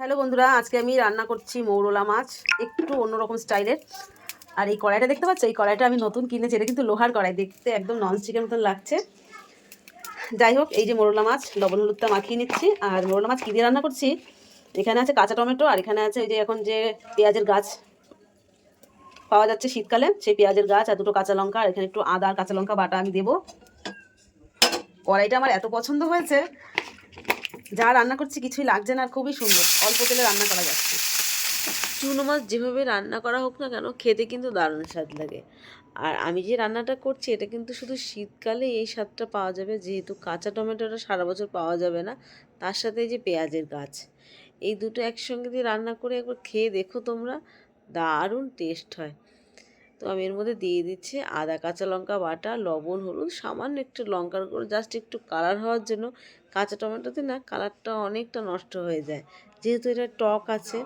Hello বন্ধুরা, আজকে আমি রান্না করছি মৌরলা মাছ, একটু অন্যরকম স্টাইলের আর এই কড়াইটা দেখতে পাচ্ছ? এই কড়াইটা আমি নতুন কিনেছি, এটা কিন্তু লোহার কড়াই, দেখতে একদম ননস্টিকের মতন লাগছে। যাই হোক, এই যে মোরলা মাছ, লবণ হলুদটা মাখিয়ে নিচ্ছি। আর মোরলা মাছ কী দিয়ে রান্না করছি? এখানে আছে কাঁচা টমেটো, আর এখানে আছে ওই যে এখন যে পেঁয়াজের গাছ পাওয়া যাচ্ছে শীতকালে, সেই পেঁয়াজের গাছ আর দুটো কাঁচা লঙ্কা, আর এখানে একটু আদা আর কাঁচা লঙ্কা বাটা আমি দেবো। কড়াইটা আমার এত পছন্দ হয়েছে যা রান্না করছি কিছুই লাগছে না আর খুবই সুন্দর। অল্প তেলে রান্না করা যাচ্ছে। চুনো মাছ যেভাবে রান্না করা হোক না কেন, খেতে কিন্তু দারুণ স্বাদ লাগে। আর আমি যে রান্নাটা করছি, এটা কিন্তু শুধু শীতকালে এই স্বাদটা পাওয়া যাবে। যেহেতু কাঁচা টমেটোটা সারা বছর পাওয়া যাবে না, তার সাথে এই যে পেঁয়াজের গাছ, এই দুটো একসঙ্গে দিয়ে রান্না করে একবার খেয়ে দেখো তোমরা, দারুণ টেস্ট হয়। তো আমি এর মধ্যে দিয়ে দিচ্ছি আদা, কাঁচা লঙ্কা বাটা, লবণ, হলুদ, সামান্য একটু লঙ্কার গুঁড়ো জাস্ট একটু কালার হওয়ার জন্য কাঁচা টমেটোতে না কালারটা অনেকটা নষ্ট হয়ে যায়। যেহেতু এটা টক আছে,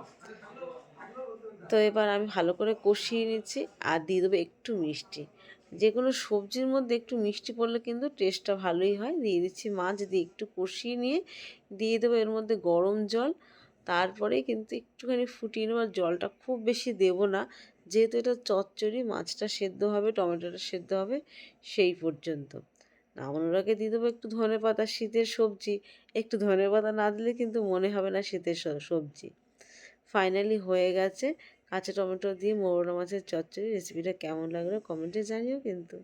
তো এবার আমি ভালো করে কষিয়ে নিচ্ছি আর দিয়ে দেবো একটু মিষ্টি। যে কোনো সবজির মধ্যে একটু মিষ্টি পড়লে কিন্তু টেস্টটা ভালোই হয়। দিয়ে দিচ্ছি মাছ, দিয়ে একটু কষিয়ে নিয়ে দিয়ে দেবো এর মধ্যে গরম জল। তারপরে কিন্তু একটুখানি ফুটিয়ে নেব জলটা খুব বেশি দেব না। যেহেতু এটা চচ্চড়ি, মাছটা সেদ্ধ হবে, টমেটোটা সেদ্ধ হবে, সেই পর্যন্ত। নামানোর আগে দিয়ে দেবো একটু ধনে পাতা, শীতের সবজি। একটু ধনে পাতা না দিলে কিন্তু মনে হবে না শীতের সবজি। ফাইনালি হয়ে গেছে। কাঁচা টমেটো দিয়ে মোরলা মাছের চচ্চড়ি রেসিপিটা কেমন লাগল কমেন্টে জানিও কিন্তু।